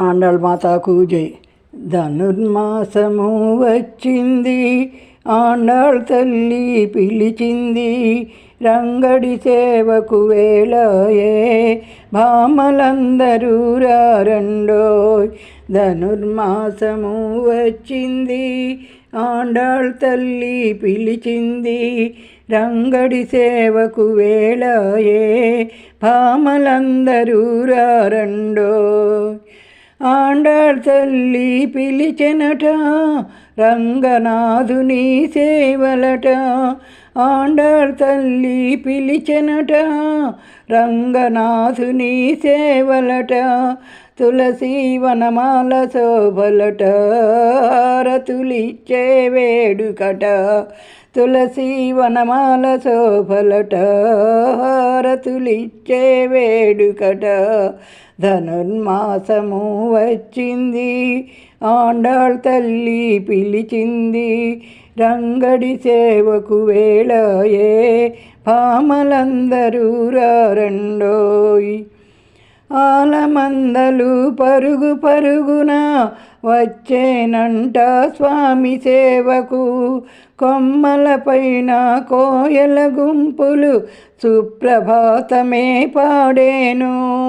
ఆండాళ్ మాతాకు జై. ధనుర్మాసము వచ్చింది ఆనాడు తల్లి పిలిచింది రంగడి సేవకు వేళయే భామలందరూ రారండోయ్. ధనుర్మాసము వచ్చింది ఆండాళ్ తల్లి పిలిచింది రంగడి సేవకు వేళయే భామలందరూ రండో ఆండాళ్ తల్లి పిలిచెనట రంగనాథుని సేవలట. ఆండాళ్ తల్లి పిలిచెనట రంగనాథుని సేవలట. తులసి వనమాల శోభలట హారతులిచ్చే వేడుకట. తులసి వనమాల శోభలట హారతులిచ్చే వేడుకట. ధనుర్మాసము వచ్చింది ఆండాళ్ తల్లి పిలిచింది రంగడి సేవకు వేళయే పామలందరూ రండోయ్ ఆలమందలు పరుగు పరుగున వచ్చేనంట స్వామి సేవకు. కొమ్మలపైన కోయల గుంపులు సుప్రభాతమే పాడేను.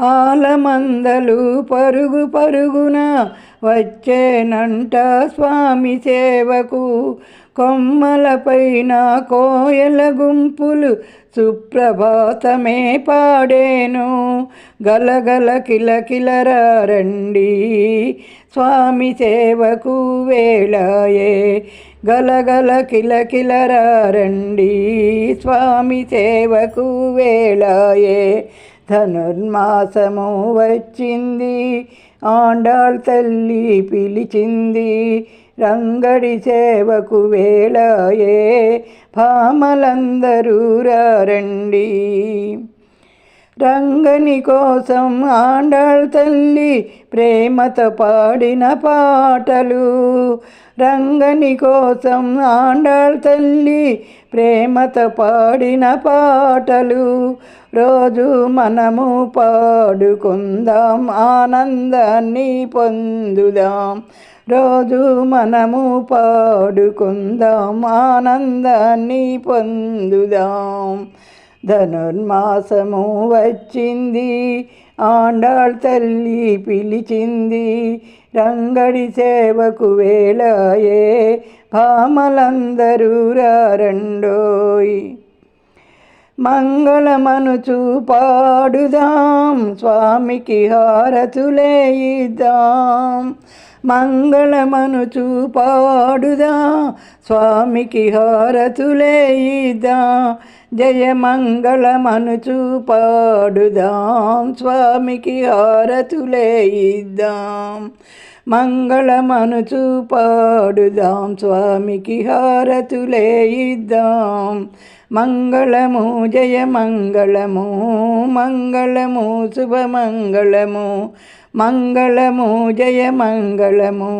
ఆలమందలు పరుగు పరుగున వచ్చేనంట స్వామి సేవకు. కొమ్మలపైన కోయల గుంపులు సుప్రభాతమే పాడేను. గలగల కిలకిలరండి స్వామి సేవకు వేళాయే. గలగల కిలకిలరండి స్వామి సేవకు వేళాయే. ధనుర్మాసము వచ్చింది. ఆండాళ్ తల్లి పిలిచింది రంగడి సేవకు వేళయే భామలందరూ రండి రంగని కోసం ఆండాళ్ తల్లి ప్రేమతో పాడిన పాటలు. రంగని కోసం ఆండాళ్ తల్లి ప్రేమతో పాడిన పాటలు. రోజు మనము పాడుకుందాం ఆనందాన్ని పొందుదాం. రోజు మనము పాడుకుందాం ఆనందాన్ని పొందుదాం. ధనుర్మాసము వచ్చింది. ఆండాళ్ తల్లి పిలిచింది రంగడి సేవకు వేళాయే భామలందరూ రారండోయ్. మంగళమనుచు పాడుదాం స్వామికి హారతులే ఇద్దాం. మంగళమనుచు పాడుదా స్వామికి హారతులే ఇద్దా. జయ మంగళమనుచు పాడుదాం స్వామికి హారతులే ఇద్దాం. మంగళమనుచు పాడుదాం స్వామికి హారతులే ఇద్దాం. మంగళము జయ మంగళము మంగళము శుభమంగళము మంగళము జయ మంగళము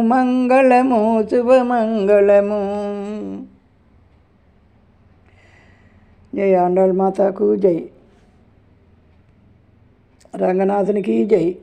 మంగళము శుభమంగళము జయ ఆండాళ్ మాతాకు జై. రంగనాథునికి జై.